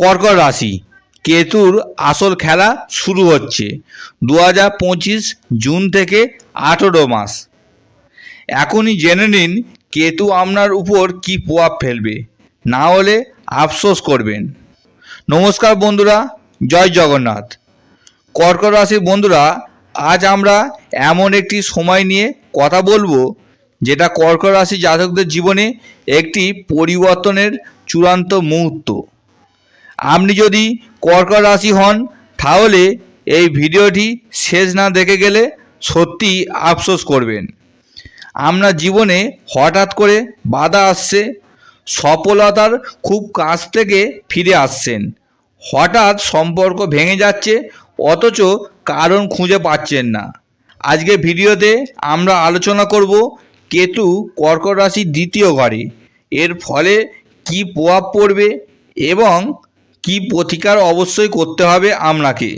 কর্কট রাশি। কেতুর আসল খেলা শুরু হচ্ছে দু হাজার পঁচিশ জুন থেকে আঠেরো মাস। এখনই জেনে নিন কেতু আপনার উপর কি প্রভাব ফেলবে। না হলে আফসোস করবেন। নমস্কার বন্ধুরা, জয় জগন্নাথ। কর্কট রাশির বন্ধুরা, আজ আমরা এমন একটি সময় নিয়ে কথা বলব, যেটা কর্কট রাশি জাতকদের জীবনে একটি পরিবর্তনের চূড়ান্ত মুহূর্ত। আপনি যদি কর্কট রাশি হন, তাহলে এই ভিডিওটি শেষ না দেখে গেলে সত্যি আফসোস করবেন। আপনার জীবনে হঠাৎ করে বাধা আসছে, সফলতার খুব কাছ থেকে ফিরে আসছেন। হঠাৎ সম্পর্ক ভেঙে যাচ্ছে, অথচ কারণ খুঁজে পাচ্ছেন না। আজকে ভিডিওতে আমরা আলোচনা করব কেতু কর্কট রাশির দ্বিতীয় ঘরে, এর ফলে কি প্রভাব পড়বে এবং কি প্রতিকার অবশ্যই করতে হবে আপনাকে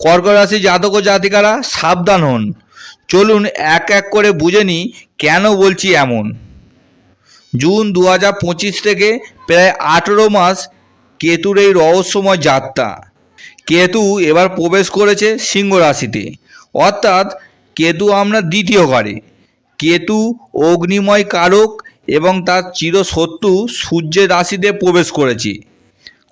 কর্কট রাশি জাতক ও জাতিকারা, সাবধান হন। চলুন এক এক করে বুঝে নিই কেন বলছি এমন। জুন দু হাজার পঁচিশ থেকে প্রায় আঠেরো মাস কেতুর এই রহস্যময় যাত্রা। কেতু এবার প্রবেশ করেছে সিংহ রাশিতে। অর্থাৎ কেতু আমরা দ্বিতীয় ঘরে। কেতু অগ্নিময় কারক এবং তার চিরশত্রু সূর্যের রাশিতে প্রবেশ করেছে।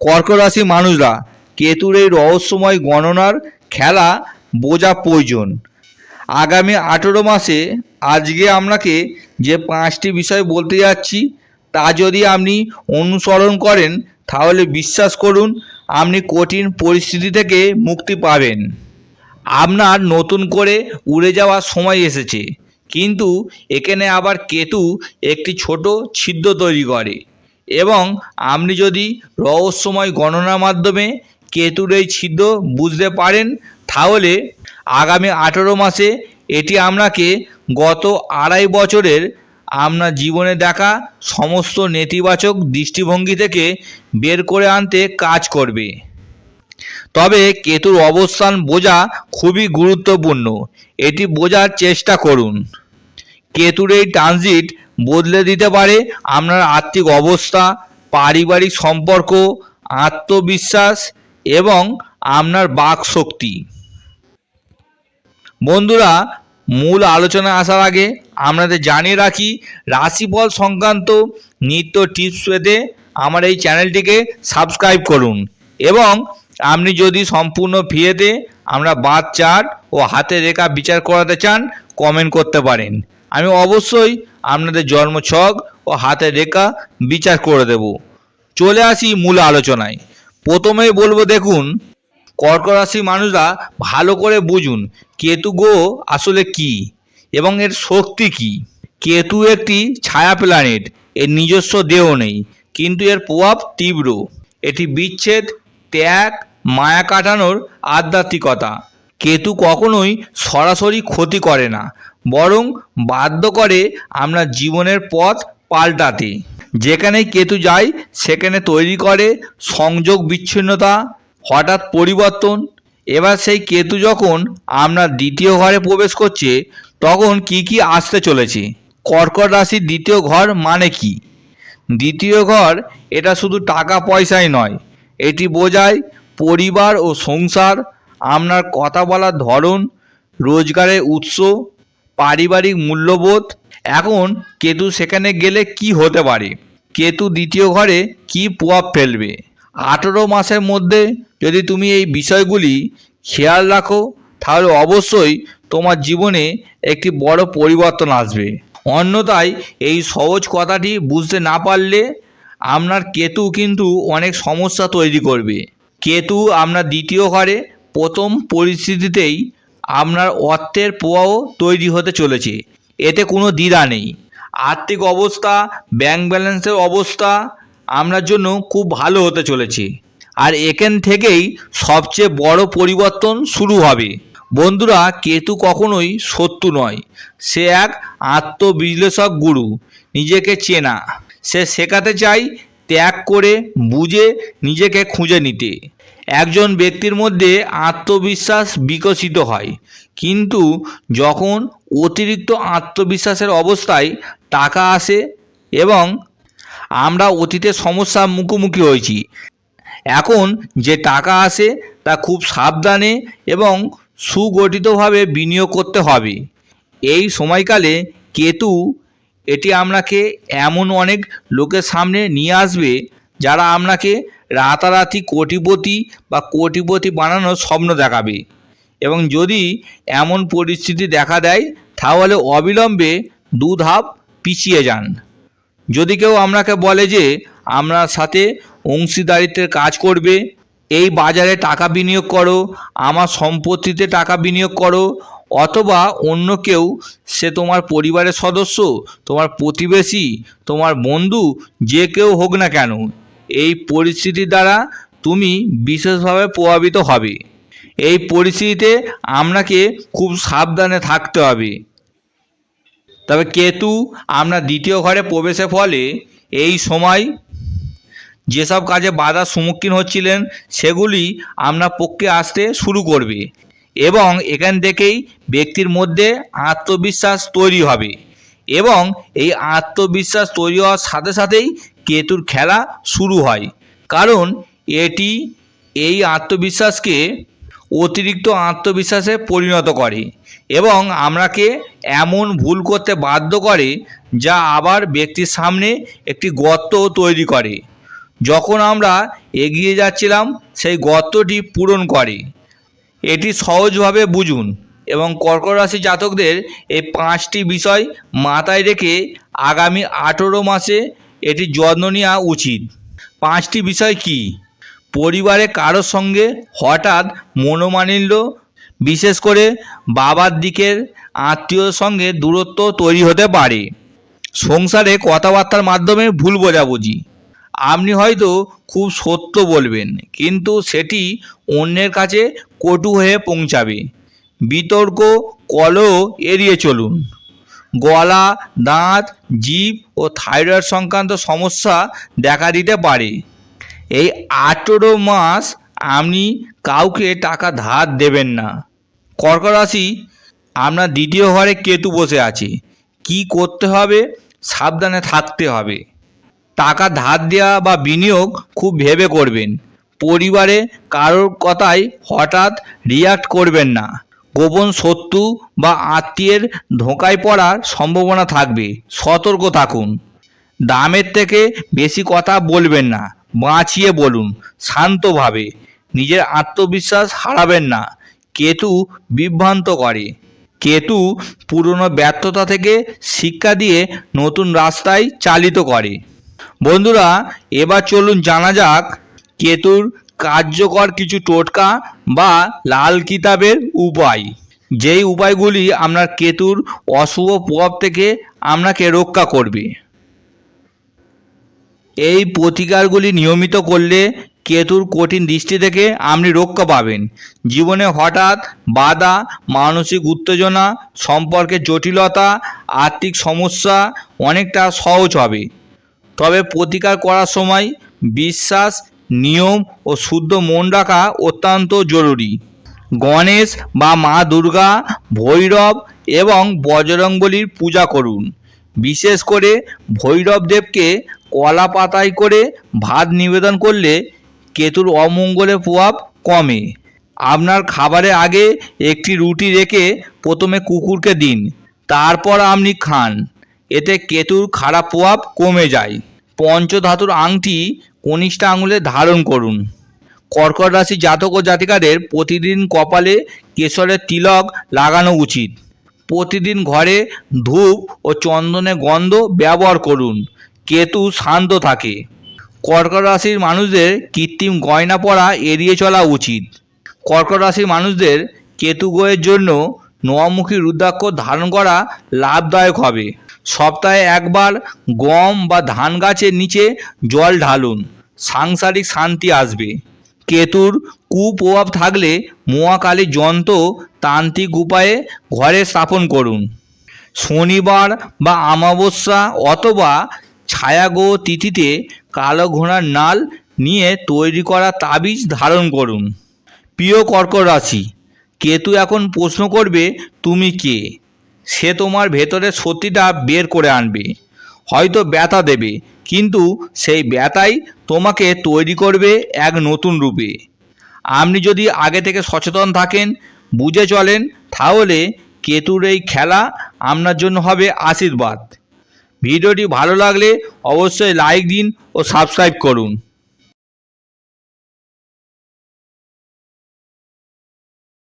কর্কট রাশি মানুষরা কেতুর এই রহস্যময় গণনার খেলা বোঝা প্রয়োজন। আগামী আঠেরো মাসে আজকে আপনাকে যে পাঁচটি বিষয় বলতে যাচ্ছি, তা যদি আপনি অনুসরণ করেন, তাহলে বিশ্বাস করুন, আপনি কঠিন পরিস্থিতি থেকে মুক্তি পাবেন। আপনার নতুন করে উড়ে যাওয়ার সময় এসেছে। কিন্তু এখানে আবার কেতু একটি ছোট ছিদ্র তৈরি করে। এবং আপনি যদি রহস্যময় গণনার মাধ্যমে কেতুর এই ছিদ্র বুঝতে পারেন, তাহলে আগামী আঠেরো মাসে এটি আপনাকে গত আড়াই বছরের আপনার জীবনে দেখা সমস্ত নেতিবাচক দৃষ্টিভঙ্গি থেকে বের করে আনতে কাজ করবে। তবে কেতুর অবস্থান বোঝা খুবই গুরুত্বপূর্ণ। এটি বোঝার চেষ্টা করুন। কেতুর এই ট্রানজিট বদলে দিতে পারে। আপনার আর্থিক অবস্থা, পারিবারিক সম্পর্ক, আত্মবিশ্বাস এবং আপনার বাক শক্তি বন্ধুরা, মূল আলোচনা আসার আগে আপনাদের জানিয়ে রাখি, রাশিফল সংক্রান্ত নিত্য টিপস পেতে আমার এই চ্যানেলটিকে সাবস্ক্রাইব করুন এবং আপনি যদি সম্পূর্ণ ফ্রিতে আমরা বাদ চার্ট ও হাতে রেখা বিচার করাতে চান কমেন্ট করতে পারেন। আমি অবশ্যই আপনাদের জন্মছক ও হাতে রেখা বিচার করে দেব। চলে আসি মূল আলোচনায়। প্রথমেই বলব দেখুন কর্কট রাশি মানুষরা ভালো করে বুঝুন, কেতু গো আসলে কি এবং এর শক্তি কি? কেতু একটি ছায়া প্ল্যানেট এর নিজস্ব দেহ নেই, কিন্তু এর প্রভাব তীব্র। এটি বিচ্ছেদ, ত্যাগ, মায়া কাটানোর আধ্যাত্মিকতা। কেতু কখনোই সরাসরি ক্ষতি করে না। বরং বাধ্য করে আমরা জীবনের পথ পাল্টাতে। যেখানেই কেতু যায়, সেখানে তৈরি করে সংযোগ বিচ্ছিন্নতা, হঠাৎ পরিবর্তন। এবার সেই কেতু যখন আপনার দ্বিতীয় ঘরে প্রবেশ করছে, তখন কি কি আসতে চলেছে? কর্কট রাশির দ্বিতীয় ঘর মানে কি? দ্বিতীয় ঘর, এটা শুধু টাকা পয়সাই নয়, এটি বোঝায় পরিবার ও সংসার, আপনার কথা বলার ধরন, রোজগারের উৎস পারিবারিক মূল্যবোধ। এখন কেতু সেখানে গেলে কি হতে পারে? কেতু দ্বিতীয় ঘরে কি প্রভাব ফেলবে? আঠেরো মাসের মধ্যে যদি তুমি এই বিষয়গুলি খেয়াল রাখো, তাহলে অবশ্যই তোমার জীবনে একটি বড় পরিবর্তন আসবে। অন্যথায় এই সহজ কথাটি বুঝতে না পারলে আপনার কেতু কিন্তু অনেক সমস্যা তৈরি করবে। কেতু আপনার দ্বিতীয় ঘরে প্রথম পরিস্থিতিতেই আপনার অর্থের প্রবাহ তৈরি হতে চলেছে। এতে কোনো দ্বিধা নেই। আর্থিক অবস্থা ব্যাংক ব্যালেন্সের অবস্থা আপনার জন্য খুব ভালো হতে চলেছে। আর এখান থেকেই সবচেয়ে বড় পরিবর্তন শুরু হবে। বন্ধুরা, কেতু কখনোই শত্রু নয়। সে এক আত্মবিশ্লেষক গুরু, নিজেকে চেনা। সে শেখাতে চাই ত্যাগ করে বুঝে নিজেকে খুঁজে নিতে। একজন ব্যক্তির মধ্যে আত্মবিশ্বাস বিকশিত হয়। কিন্তু যখন অতিরিক্ত আত্মবিশ্বাসের অবস্থায় টাকা আসে এবং আমরা অতীতে সমস্যার মুখোমুখি হয়েছি, এখন যে টাকা আসে তা খুব সাবধানে এবং সুগঠিতভাবে বিনিয়োগ করতে হবে। এই সময়কালে কেতু, এটি আপনাকে এমন অনেক লোকের সামনে নিয়ে আসবে যারা আপনাকে রাতারাতি কোটিপতি বা কোটিপতি বানানোর স্বপ্ন দেখাবে। এবং যদি এমন পরিস্থিতি দেখা দেয়, তাহলে অবিলম্বে দু ধাপ পিছিয়ে যান। যদি কেউ আপনাকে বলে যে আপনার সাথে অংশীদারিত্বের কাজ করবে, এই বাজারে টাকা বিনিয়োগ করো, আমার সম্পত্তিতে টাকা বিনিয়োগ করো, অথবা অন্য কেউ, সে তোমার পরিবারের সদস্য, তোমার প্রতিবেশী, তোমার বন্ধু, যে কেউ হোক না কেন এই পরিস্থিতির দ্বারা তুমি বিশেষভাবে প্রভাবিত হবে। এই পরিস্থিতিতে আপনাকে খুব সাবধানে থাকতে হবে। তবে কেতু আপনার দ্বিতীয় ঘরে প্রবেশের ফলে এই সময় যেসব কাজে বাধার সম্মুখীন হচ্ছিলেন, সেগুলি আপনার পক্ষে আসতে শুরু করবে এবং এখান থেকেই ব্যক্তির মধ্যে আত্মবিশ্বাস তৈরি হবে এবং এই আত্মবিশ্বাস তৈরি হওয়ার সাথে সাথেই কেতুর খেলা শুরু হয়। কারণ এটি এই আত্মবিশ্বাসকে অতিরিক্ত আত্মবিশ্বাসে পরিণত করে এবং আমরাকে এমন ভুল করতে বাধ্য করে যা আবার ব্যক্তির সামনে একটি গর্ত তৈরি করে। যখন আমরা এগিয়ে যাচ্ছিলাম, সেই গর্তটি পূরণ করে। এটি সহজভাবে বুঝুন এবং কর্কট রাশি জাতকদের এই পাঁচটি বিষয় মাথায় রেখে আগামী আঠেরো মাসে এটি যত্ন নেওয়া উচিত। পাঁচটি বিষয় কি? পরিবারে কারোর সঙ্গে হঠাৎ মনোমালিন্য, বিশেষ করে বাবার দিকের আত্মীয়র সঙ্গে দূরত্ব তৈরি হতে পারে। সংসারে কথাবার্তার মাধ্যমে ভুল বোঝাবুঝি। আপনি হয়তো খুব সত্য বলবেন, কিন্তু সেটি অন্যের কাছে কটু হয়ে পৌঁছাবে। বিতর্ক, কলহ এড়িয়ে চলুন। গলা, দাঁত জিভ ও থাইরয়েড সংক্রান্ত সমস্যা দেখা দিতে পারে। এই আঠেরো মাস আপনি কাউকে টাকা ধার দেবেন না। কর্কট রাশি, আপনার দ্বিতীয় ঘরে কেতু বসে আছে। কি করতে হবে? সাবধানে থাকতে হবে। টাকা ধার দেওয়া বা বিনিয়োগ খুব ভেবে করবেন। পরিবারে কারোর কথায় হঠাৎ রিয়াক্ট করবেন না। গোপন শত্রু বা আত্মীয়ের ধোঁকায় পড়ার সম্ভাবনা থাকবে। সতর্ক থাকুন। দামের থেকে বেশি কথা বলবেন না। বাঁচিয়ে বলুন। শান্তভাবে। নিজের আত্মবিশ্বাস হারাবেন না। কেতু বিভ্রান্ত করে। কেতু পুরনো ব্যর্থতা থেকে শিক্ষা দিয়ে নতুন রাস্তায় চালিত করে। বন্ধুরা, এবার চলুন জানা যাক, কেতুর কার্যকর কিছু টোটকা বা লাল কিতাবের উপায়। যেই উপায়গুলি আপনার কেতুর অশুভ প্রভাব থেকে আপনাকে রক্ষা করবে। এই প্রতিকারগুলি নিয়মিত করলে কেতুর কঠিন দৃষ্টি থেকে আপনি রক্ষা পাবেন। জীবনে হঠাৎ বাধা, মানসিক উত্তেজনা, সম্পর্কে জটিলতা, আর্থিক সমস্যা অনেকটা সহজ হবে। তবে প্রতিকার করার সময় বিশ্বাস নিয়ম ও শুদ্ধ মন রাখা অত্যন্ত জরুরি। গণেশ বা মা দুর্গা, ভৈরব এবং বজরংবলীর পূজা করুন। বিশেষ করে ভৈরব দেবকে কলা পাতায় করে ভাত নিবেদন করলে কেতুর অমঙ্গলের প্রভাব কমে। আপনার খাবারের আগে একটি রুটি রেখে প্রথমে কুকুরকে দিন, তারপর আপনি খান। এতে কেতুর খারাপ প্রভাব কমে যায়। পঞ্চধাতুর আংটি কনিষ্ঠা আঙুলে ধারণ করুন। কর্কট রাশি জাতক ও জাতিকাদের প্রতিদিন কপালে কেশরের তিলক লাগানো উচিত। প্রতিদিন ঘরে ধূপ ও চন্দনের গন্ধ ব্যবহার করুন। কেতু শান্ত থাকে। কর্কট রাশির মানুষদের কৃত্রিম গয়না পরা এড়িয়ে চলা উচিত। কর্কট রাশির মানুষদের কেতু গ্রহের জন্য নমুখী রুদ্রাক্ষ ধারণ করা লাভদায়ক হবে। সপ্তাহে একবার গম বা ধান গাছের নিচে জল ঢালুন। সাংসারিক শান্তি আসবে। কেতুর কুপ্রভাব থাকলে মহাকালী যন্ত্র তান্ত্রিক উপায়ে ঘরে স্থাপন করুন। শনিবার বা আমাবস্যা অথবা ছায়াগ্রহ তিথিতে কালো ঘোড়ার নাল নিয়ে তৈরি করা তাবিজ ধারণ করুন। প্রিয় কর্কট রাশি, কেতু এখন প্রশ্ন করবে, তুমি কে? সে তোমার ভেতরের সত্যিটা বের করে আনবে। হয়তো ব্যথা দেবে, কিন্তু সেই ব্যথাই তোমাকে তৈরি করবে এক নতুন রূপে। আপনি যদি আগে থেকে সচেতন থাকেন, বুঝে চলেন, তাহলে কেতুর এই খেলা আপনার জন্য হবে আশীর্বাদ। ভিডিওটি ভালো লাগলে অবশ্যই লাইক দিন ও সাবস্ক্রাইব করুন।